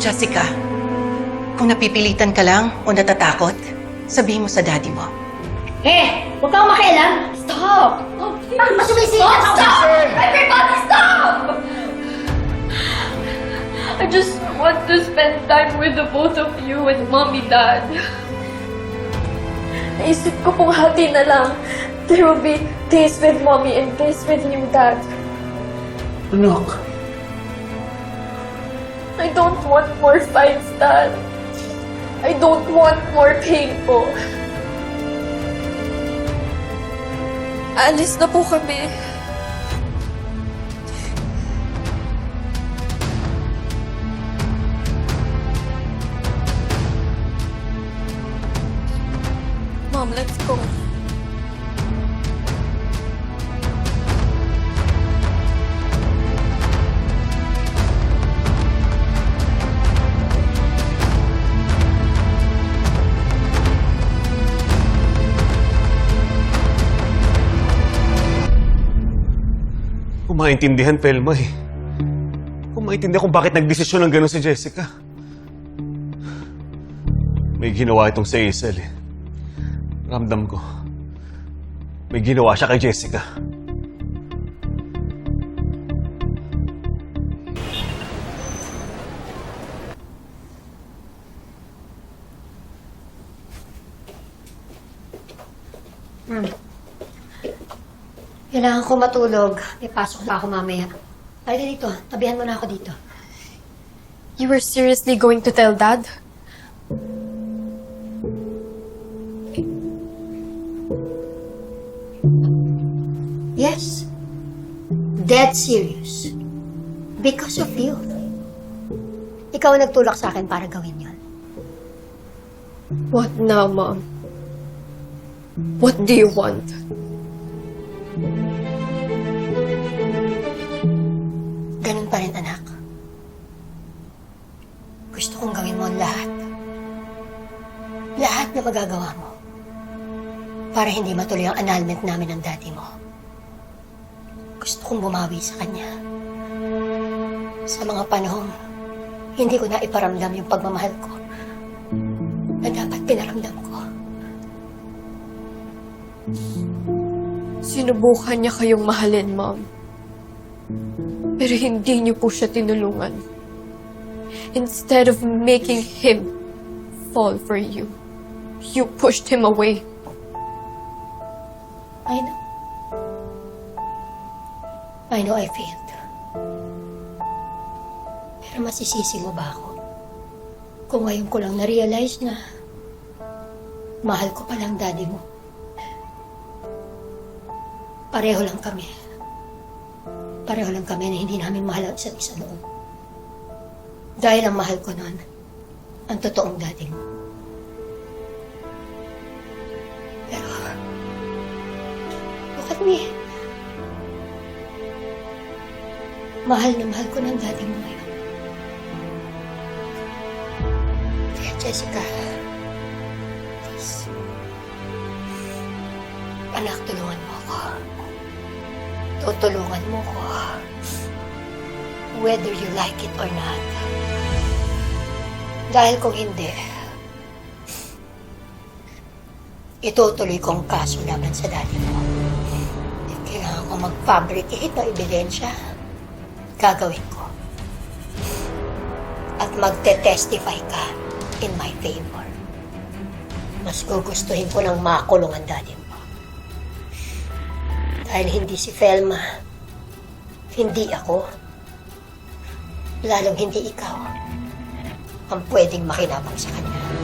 Jessica, kung napipilitan ka lang o natatakot, sabihin mo sa daddy mo. Eh, huwag kang makialam. Stop! Bakit ba sumisikat ako? Stop! Everybody stop! I just want to spend time with the both of you and mommy, dad. Naisip ko kung hati na lang. There will be days with mommy and days with you, dad. Anak, I don't want more fights, dad. I don't want more pain po. Alis na po kami. Mom, let's go. Maintindihan, Pelma eh. Kung maintindihan kung bakit nagdesisyon ng gano'n si Jessica. May ginawa itong si Hazel eh. Ramdam ko. May ginawa siya kay Jessica. Kailangan ko matulog. May pasok pa ako mamaya. Halika dito. Tabihan mo na ako dito. You were seriously going to tell dad? Yes. Dead serious. Because of you. Ikaw ang nagtulak sa akin para gawin yon. What now, Mom? What do you want? Lahat na magagawa mo. Para hindi matuloy ang annulment namin ng daddy mo. Gusto kong bumawi sa kanya. Sa mga panahong hindi ko na iparamdam yung pagmamahal ko na dapat pinaramdam ko. Sinubukan niya kayong mahalin, Mom. Pero hindi niyo po siya tinulungan. Instead of making him fall for you, you pushed him away. I know. I know I failed. Pero masisisi mo ba ako? Kung ngayon ko lang na-realize na mahal ko palang daddy mo. Pareho lang kami. Pareho lang kami na hindi namin mahal ang isa't isa noon. Dahil ang mahal ko noon, ang totoong daddy mo. Me. Mahal na mahal ko ng daddy mo ngayon. Kaya Jessica, please. Anak, tulungan mo ako. Tutulungan mo ko. Whether you like it or not. Dahil kung hindi, itutuloy ko ang kaso laban sa daddy mo. Ko mag-fabricate ng ebidensya, gagawin ko. At magte-testify ka in my favor. Mas gugustuhin ko ng makulong ang daddy mo. Dahil hindi si Felma, hindi ako, lalong hindi ikaw, ang pwedeng makinabang sa kanya.